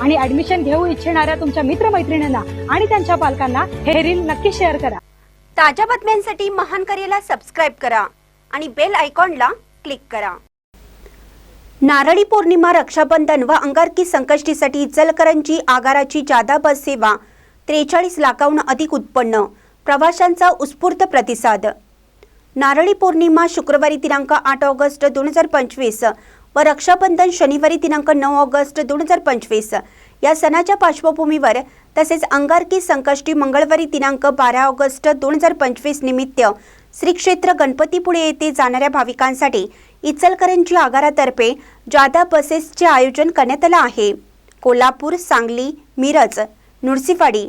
आणि ऍडमिशन घेऊ इच्छिणाऱ्या तुमच्या मित्रमैत्रिणींना आणि त्यांच्या पालकांना हे रील नक्की शेअर करा. ताज्या बातम्यांसाठी महान करेला सबस्क्राईब करा आणि बेल आयकॉनला क्लिक करा. नारळी पौर्णिमा रक्षाबंधन व अंगारकी संकष्टीसाठी इचलकरंजी आगाराची जादा बस सेवा त्रेचाळीस लाखाहून अधिक उत्पन्न प्रवाशांचा उत्स्फूर्त प्रतिसाद. नारळी पौर्णिमा शुक्रवारी दिनांक आठ ऑगस्ट दोन हजार पंचवीस व रक्षाबंधन शनिवारी दिनांक नऊ ऑगस्ट दोन हजार पंचवीस. या सणाच्या पार्श्वभूमीवर तसेच अंगारकी संकष्टी मंगळवारी दिनांक बारा ऑगस्ट दोन हजार पंचवीस निमित्त श्री क्षेत्र गणपतीपुळे येथे जाणाऱ्या भाविकांसाठी इचलकरंजी आगारातर्फे जादा बसेसचे आयोजन करण्यात आलं आहे. कोल्हापूर सांगली मिरज नुरसीवाडी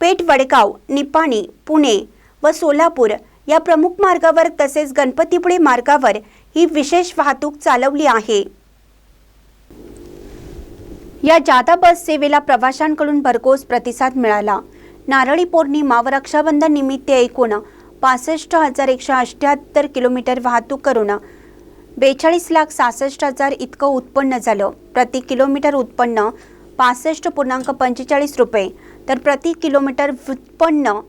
पेठ वडगाव निपाणी पुणे व सोलापूर या प्रमुख मार्गावर तसेच गणपतीपुळे मार्गावर ही विशेष वाहतूक चालवली आहे. या जादा बस सेवेला प्रवाशांकडून भरघोस प्रतिसाद मिळाला. नारळी पौर्णिमा व रक्षाबंधन निमित्त एकूण पासष्ट हजार एकशे अठ्ठ्याहत्तर किलोमीटर वाहतूक करून बेचाळीस लाख सहासष्ट हजार इतकं उत्पन्न झालं. प्रति किलोमीटर उत्पन्न पासष्ट पूर्णांक पंचेचाळीस रुपये. तर प्रति किलोमीटर उत्पन्न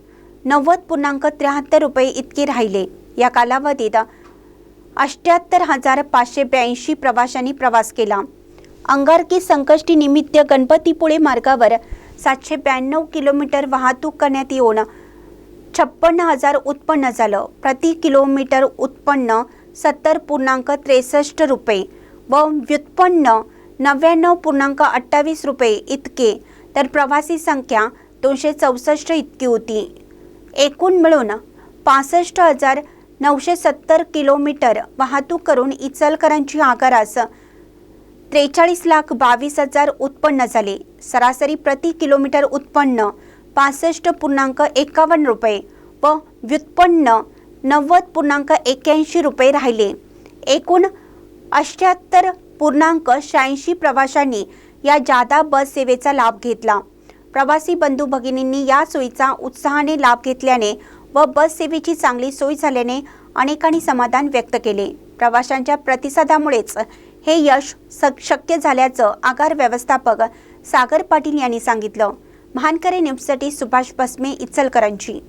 नव्वद पूर्णांक त्र्याहत्तर रुपये इतके राहिले. या कालावधीत अष्ट्याहत्तर हजार पाचशे ब्याऐंशी प्रवाशांनी प्रवास केला. अंगारकी संकष्टी निमित्त गणपतीपुळे मार्गावर सातशे ब्याण्णव किलोमीटर वाहतूक करण्यात येऊन छप्पन्न हजार उत्पन्न झालं. प्रति किलोमीटर उत्पन्न सत्तर पूर्णांक त्रेसष्ट रुपये व व्युत्पन्न नव्याण्णव पूर्णांक अठ्ठावीस रुपये इतके. तर प्रवासी संख्या दोनशे चौसष्ट इतकी होती. एकूण मिळून पासष्ट हजार नऊशे सत्तर किलोमीटर वाहतूक करून इचलकरांची आकारास त्रेचाळीस लाख बावीस हजार उत्पन्न झाले. सरासरी प्रति किलोमीटर उत्पन्न पासष्ट पूर्णांक एकावन्न रुपये व व्युत्पन्न नव्वद पूर्णांक एक्याऐंशी रुपये राहिले. एकूण अष्ट्याहत्तर पूर्णांक शहाऐंशी प्रवाशांनी या जादा बस सेवेचा लाभ घेतला. प्रवासी बंधू भगिनींनी या सोयीचा उत्साहाने लाभ घेतल्याने व बस सेवेची चांगली सोय झाल्याने अनेकांनी समाधान व्यक्त केले. प्रवाशांच्या प्रतिसादामुळेच हे यश स- शक्य झाल्याचं आगार व्यवस्थापक सागर पाटील यांनी सांगितलं. महानकरे न्यूजसाठी सुभाष बसमे इचलकरांची